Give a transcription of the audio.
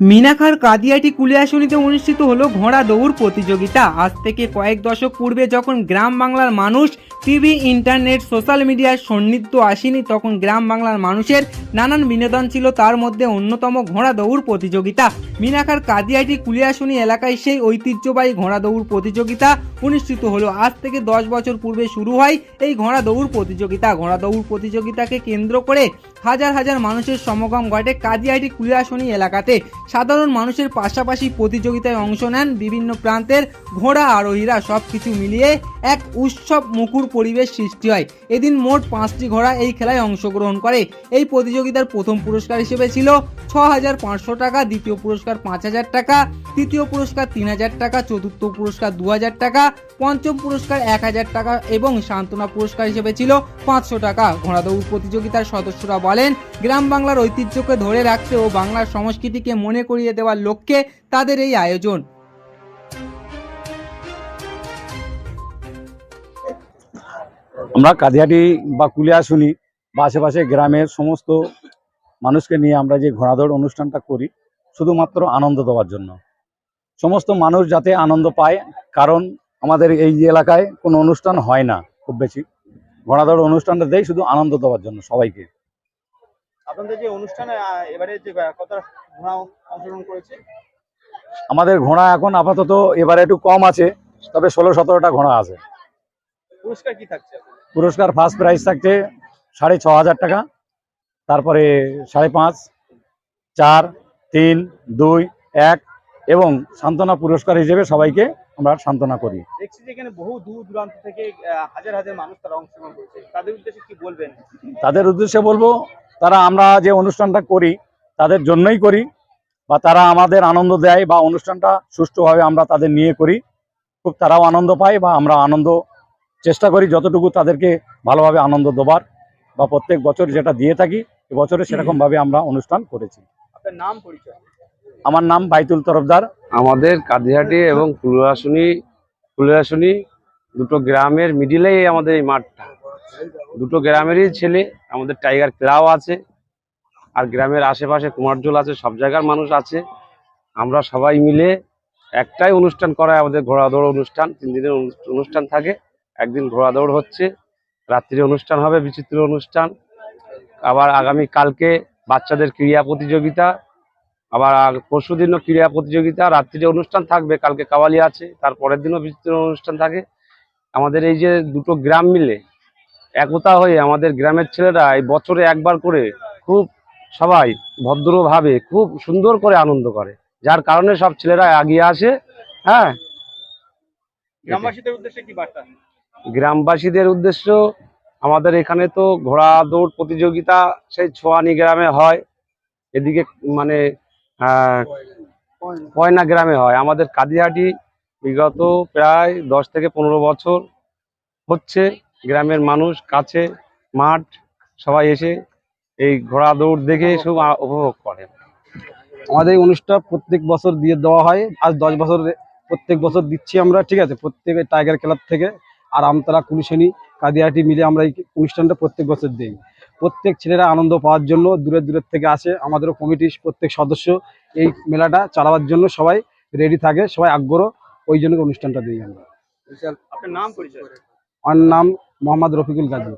মিনাখার কাদিয়াটি কুলিয়াশুনিতে অনুষ্ঠিত হলো ঘোড়া দৌড় প্রতিযোগিতা। আজ থেকে কয়েক দশক পূর্বে যখন গ্রাম বাংলার মানুষ টিভি ইন্টারনেট সোশ্যাল মিডিয়ার সন্নিধ্য আসেনি, তখন গ্রাম বাংলার মানুষের নানান বিনোদন ছিল, তার মধ্যে অন্যতম ঘোড়া দৌড় প্রতিযোগিতা। মিনাখার কাদিয়াটি কুলিয়াশুনি এলাকায় সেই ঐতিহ্যবাহী ঘোড়া দৌড় প্রতিযোগিতা অনুষ্ঠিত হলো। আজ থেকে দশ বছর পূর্বে শুরু হয় এই ঘোড়া দৌড় প্রতিযোগিতা। ঘোড়া দৌড় প্রতিযোগিতাকে কেন্দ্র করে হাজার হাজার মানুষের সমাগম ঘটে কাদিয়াটি কুলিয়াশুনি এলাকাতে। সাধারণ মানুষের পাশাপাশি প্রতিযোগিতায় অংশ নেন বিভিন্ন প্রান্তের ঘোড়া আরোহীরা। সব কিছু মিলিয়ে এক উৎসব মুখর পরিবেশ সৃষ্টি হয়। এদিন মোট পাঁচটি ঘোড়া এই খেলায় অংশগ্রহণ করে। এই প্রতিযোগিতার প্রথম পুরস্কার হিসেবে ছিল ছ হাজার পাঁচশো টাকা, দ্বিতীয় পুরস্কার পাঁচ হাজার টাকা, তৃতীয় পুরস্কার তিন হাজার টাকা, চতুর্থ পুরস্কার দু হাজার টাকা, পঞ্চম পুরস্কার এক হাজার টাকা এবং সান্ত্বনা পুরস্কার হিসেবে ছিল পাঁচশো টাকা। ঘোড়া দৌড় প্রতিযোগিতার সদস্যরা বলেন, গ্রাম বাংলার ঐতিহ্যকে ধরে রাখতে ও বাংলার সংস্কৃতিকে মনে করিয়ে দেওয়ার লক্ষ্যে তাদের এই আয়োজন। আমরা কাদিয়াটি বা কুলিয়াশুনি বা আশেপাশে গ্রামের সমস্ত মানুষকে নিয়ে আমরা যে ঘোড়াদৌড় অনুষ্ঠানটা করি শুধুমাত্র আনন্দ দেওয়ার জন্য। সমস্ত মানুষ যাতে আনন্দ পায় কারণ আমাদের এই এলাকায় কোনো অনুষ্ঠান হয় না খুব বেশি। ঘোড়াদৌড় অনুষ্ঠানটা দেয় শুধু আনন্দ দেওয়ার জন্য সবাইকে। আপনাদের যে অনুষ্ঠানে এবারে যে কত ঘোড়া অংশগ্রহণ করেছে? আমাদের ঘোড়া এখন আপাতত এবারে একটু কম আছে তবে ষোলো সতেরোটা ঘোড়া আছে। পুরস্কার কি থাকছে? পুরস্কার ফার্স্ট প্রাইজ থাকছে সাড়ে ছ হাজার টাকা তারপরে সাড়ে পাঁচ চার তিন দুই এক এবং সান্ত্বনা পুরস্কার হিসেবে সবাইকে আমরা সান্ত্বনা করি। দেখছি যে এখানে বহু দূর দূরান্ত থেকে হাজার হাজার মানুষ তারা অংশগ্রহণ করেছে। তাদের উদ্দেশ্যে কি বলবেন? তাদের উদ্দেশ্যে বলব তারা আমরা যে অনুষ্ঠানটা করি তাদের জন্যই করি বা তারা আমাদের আনন্দ দেয় বা অনুষ্ঠানটা সুষ্ঠুভাবে আমরা তাদের নিয়ে করি। খুব তারাও আনন্দ পায় বা আমরা আনন্দ চেষ্টা করি যতটুকু তাদেরকে ভালোভাবে আনন্দ দেবার বা প্রত্যেক বছর যেটা দিয়ে থাকি এবছরে সেরকমভাবে আমরা অনুষ্ঠান করেছি। নাম পরিচয়? আমার নাম বাইতুল তরফদার। আমাদের কাদিহাটি এবং ফুলুয়াশুনি ফুলুয়াশুনি দুটো গ্রামের মিডিলেই আমাদের এই মাঠটা। দুটো গ্রামেরই ছেলে আমাদের টাইগার ক্লাব আছে আর গ্রামের আশেপাশে কুমারজোল আছে সব জায়গার মানুষ আছে। আমরা সবাই মিলে একটাই অনুষ্ঠান করায় আমাদের ঘোড়া দৌড় অনুষ্ঠান তিন দিনের অনু- অনুষ্ঠান থাকে। একদিন ঘোড়া দৌড় হচ্ছে, রাত্রিরে অনুষ্ঠান হবে, বিচিত্র অনুষ্ঠান। আবার আগামী কালকে বাচ্চাদের ক্রীড়া প্রতিযোগিতা, আবার পরশু দিনও ক্রীড়া প্রতিযোগিতা, রাত্রিরে অনুষ্ঠান থাকবে, কালকে কাওয়ালি আছে তারপরের দিনও বিচিত্র অনুষ্ঠান থাকে। আমাদের এই যে দুটো গ্রাম মিলে, একতা হয়ে আমাদের গ্রামের ছেলেরা এই বছরে একবার করে খুব সবাই ভদ্রভাবে, খুব সুন্দর করে আনন্দ করে। যার কারণে সব ছেলেরা এগিয়ে আসে হ্যাঁ? গ্রামবাসীদের উদ্দেশ্যে কি বার্তা? গ্রামবাসীদের উদ্দেশ্য আমাদের এখানে তো ঘোড়া দৌড় প্রতিযোগিতা সেই ছোয়ানি গ্রামে হয়। এদিকে মানে কয়না গ্রামে হয়। আমাদের কাদিহাটি বিগত প্রায় দশ থেকে পনেরো বছর হচ্ছে গ্রামের মানুষ কাছে মাঠ, সবাই এসে এই ঘোড়া দৌড় দেখে আ- উপভোগ করে। আমাদের এই অনুষ্ঠান প্রত্যেক বছর দিয়ে দেওয়া হয়। আজ দশ বছর, প্রত্যেক বছর দিচ্ছি আমরা, ঠিক আছে? প্রত্যেক টাইগার ক্লাব থেকে আর আমতলা কুলিশনি কাদিয়াটি মিলে আমরা এই অনুষ্ঠানটা প্রত্যেক বছর দিই। প্রত্যেক ছেলেরা আনন্দ পাওয়ার জন্য দূরের দূরের থেকে আসে আমাদেরও কমিটির প্রত্যেক সদস্য এই মেলাটা চালাবার জন্য সবাই রেডি থাকে সবাই আগ্রহ ওই জন্য অনুষ্ঠানটা দিই আমরা। আপনার নাম পরিচয়? আমার নাম মোহাম্মদ রফিকুল গাজী।